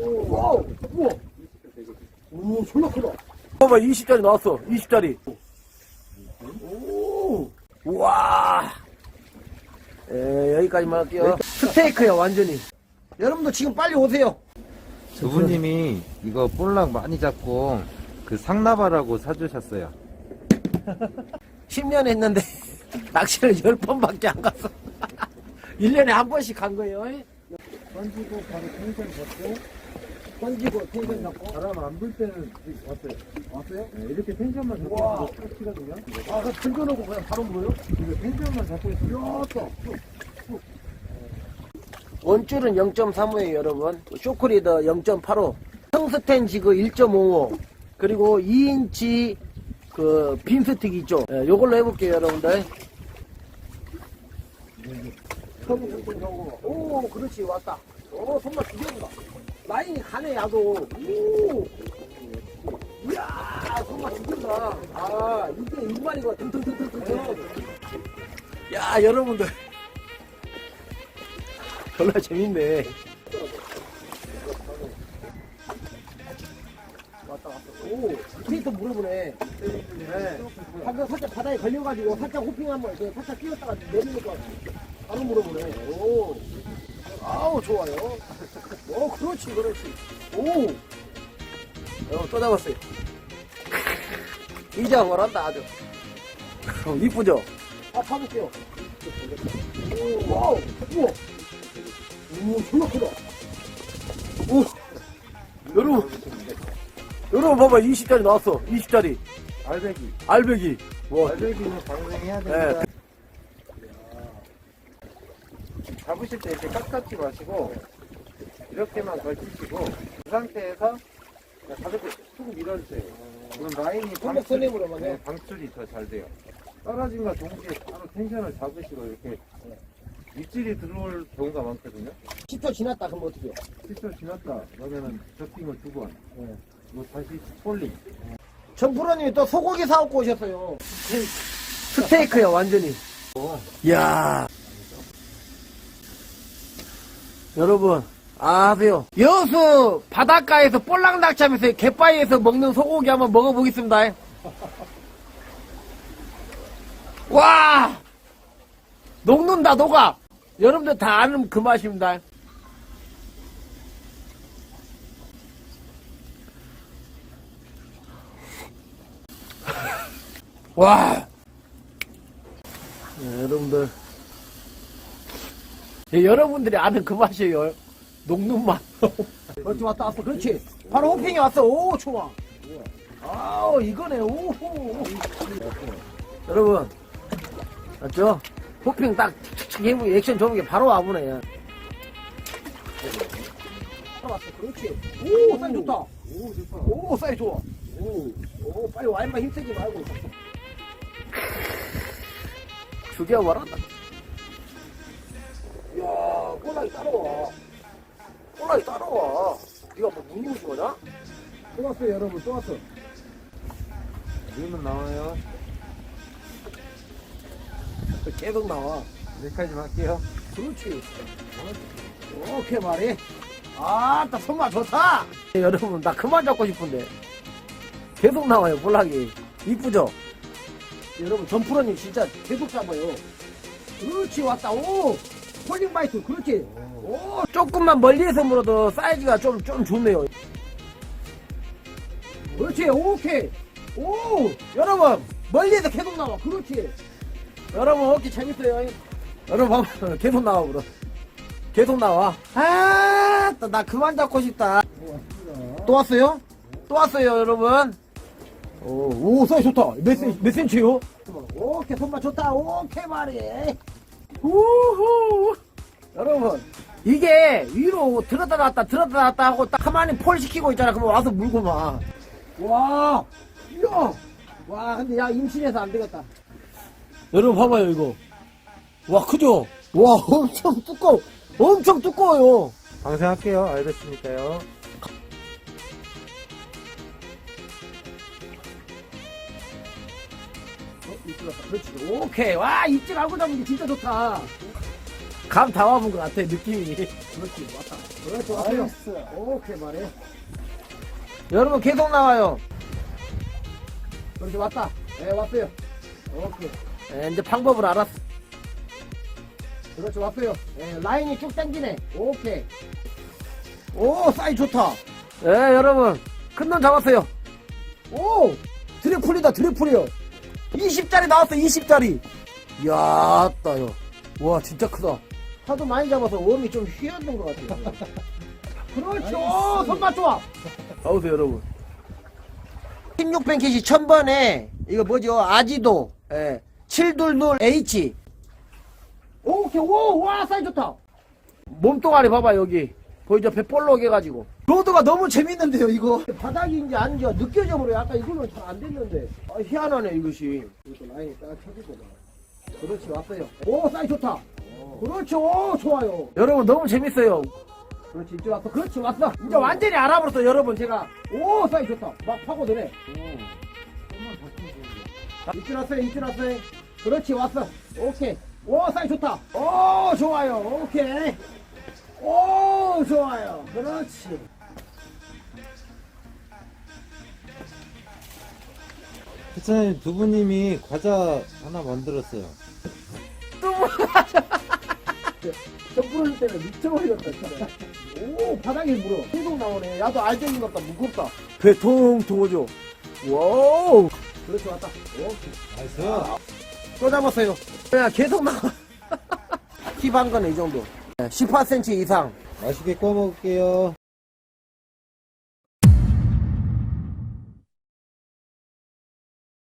오, 우와. 오, 졸라 크다. 봐봐, 20짜리 나왔어. 20짜리. 오, 우와. 에, 여기까지만 할게요. 스테이크야, 완전히. 여러분도 지금 빨리 오세요. 두부님이 이거 볼락 많이 잡고 그 상나바라고 사주셨어요. 10년 했는데, 낚시를 10번밖에 안 갔어. 1년에 한 번씩 간 거예요. 던지고 바로 텐션 잡고 던지고, 텐션 잡고. 바람 안불 때는 왔어요. 왔어요? 네, 이렇게 텐션만 잡고 우와. 쭉 치거든요. 아, 그 들겨놓고 그냥 바로 물어요? 이거 텐션만 잡고 있으면 야, 또. 원줄은 0.35예요, 여러분. 쇼크리더 0.85. 성스텐 지그 1.55. 그리고 2인치 그 빈스틱 있죠. 예, 요걸로 해볼게요, 여러분들. 오, 그렇지, 왔다. 오, 손맛 죽여준다. 라인이 가네, 야도. 오. 이야, 손맛 죽인다. 아, 이게 일반이고, 등등등등등. 야, 여러분들. 졸라 재밌네. 왔다 왔다. 오, 스테이터 물어보네. 네. 방금 살짝 바다에 걸려가지고 살짝 호핑 한번 이렇게 살짝 끼웠다가 내리는 거. 바로 물어보네. 오. 아우, 좋아요. 오, 그렇지, 그렇지. 오. 어, 또 잡았어요. 이장을 한다, 아주. 어, 이쁘죠? 아, 파볼게요. 오, 와우, 우와. 오, 졸라 크다. 오, 여러분, 여러분 봐봐, 20짜리 나왔어. 20짜리. 알배기. 알배기. 와, 알배기는 방생해야 네. 됩니다. 잡으실 때 이렇게 깍깍지 마시고 이렇게만 걸치시고 그 상태에서 가볍게 툭 밀어주세요. 그럼 라인이 해. 네, 방출이 더 잘 돼요. 떨어진과 동시에 바로 텐션을 잡으시고 이렇게 입질이 들어올 경우가 많거든요. 10초 지났다, 그럼 어떡해요? 10초 지났다. 그러면은 저핑을 두 번. 뭐 다시 폴링. 전프로님이 또 소고기 사갖고 오셨어요. 스테이크야, 완전히. 이야. 여러분, 아세요? 여수 바닷가에서 볼락 낚시 하면서 갯바위에서 먹는 소고기 한번 먹어보겠습니다. 와! 녹는다, 녹아! 여러분들 다 아는 그 맛입니다. 와! 네, 여러분들. 예, 여러분들이 아는 그 맛이에요. 녹는 맛. 그렇지, 왔다, 왔어. 그렇지. 바로 호핑이 왔어. 오, 좋아. 아우, 이거네. 오호. 여러분. 맞죠? 호핑 딱, 칙칙 해보고 액션 좋은 게 바로 와보네. 왔어. 그렇지. 오, 사이 좋다. 오, 좋다. 오, 사이 좋아. 오, 오, 빨리 와인만 힘쓰지 말고. 죽여버렸다. 꼴락이 따라와. 이거 뭐 문이오신 거냐? 또 왔어요, 여러분. 또 왔어. 눈은 나와요. 계속 나와. 여기까지만 할게요. 그렇지. 오케이 말이. 아 따 손맛 좋다. 여러분 나 그만 잡고 싶은데 계속 나와요 볼락이 이쁘죠? 여러분 전프로님 진짜 계속 잡아요. 그렇지 왔다 오 폴링 바이트 그렇지. 오 조금만 멀리에서 물어도 사이즈가 좀 좀 좋네요. 그렇지 오케이 오 여러분 멀리에서 계속 나와 그렇지. 여러분 어깨 재밌어요. 여러분 계속 나와 그럼. 계속 나와. 아, 또나 그만 잡고 싶다. 또 왔어요? 또 왔어요, 여러분. 오, 오, 사이 좋다. 몇, 센, 몇 센치요? 오케이, 손맛 좋다. 오케이, 말이. 우후. 여러분, 이게 위로 들었다 놨다, 들었다 놨다 하고 딱 가만히 폴 시키고 있잖아. 그러면 와서 물고 막. 와, 이야. 와, 근데 야, 임신해서 안 되겠다. 여러분, 봐봐요, 이거. 와, 크죠? 와, 엄청 두꺼워. 엄청 두꺼워요. 방생할게요. 알겠으니까요. 이끌었다. 그렇지. 오케이. 와, 입질 알고 잡은 게 진짜 좋다. 감 다 와본 것 같아, 느낌이. 그렇지, 왔다. 그렇지, 왔어요. 나이스. 오케이, 말해. 여러분, 계속 나와요. 그렇지, 왔다. 예, 왔어요. 오케이. 예, 이제 방법을 알았어. 그렇지, 왔어요. 예, 라인이 쭉 당기네. 오케이. 오, 사이 좋다. 예, 여러분. 큰 놈 잡았어요. 오! 드래풀이다, 드래풀이요. 20짜리 나왔어, 20짜리. 이야, 따요. 와, 진짜 크다. 하도 많이 잡아서 웜이 좀 휘었던 것 같아요. 그렇죠. 손맛 좋아. 나오세요, 여러분. 16뱅킷이 1000번에, 이거 뭐죠? 아지도, 예. 722H. 오케이, 오, 와, 사이 좋다. 몸뚱아리 봐봐, 여기. 보이죠? 배 볼록 해가지고. 로드가 너무 재밌는데요, 이거. 바닥인지 아닌지 느껴져 버려요. 아까 이걸로는 잘안 됐는데. 아, 희한하네, 이것이. 이것도 라인이 딱 쳐주고. 그렇지, 왔어요. 오, 사이 좋다. 그렇죠, 오, 좋아요. 여러분, 너무 재밌어요. 그렇지, 이제 왔어. 그렇지, 왔어. 이제 완전히 알아버렸어, 여러분. 제가. 오, 사이 좋다. 막 파고드네. 이쪽 왔어요, 이쪽 왔어요. 그렇지, 왔어. 오케이. 오, 사이 좋다. 오, 좋아요. 오케이. 오, 좋아요. 그렇지. 부사님 두부님이 과자 하나 만들었어요. 저 부를 때는 미쳐버리겠다, 진짜. 오, 바닥에 물어. 계속 나오네. 야도 알갱이 같다, 무겁다. 배 통통 오죠. 와우. 그렇지, 왔다. 오케이. 나이스. 또 잡았어요. 그냥 계속 나와. 힙한 거는 이 정도. 18cm 이상. 맛있게 구워 먹을게요.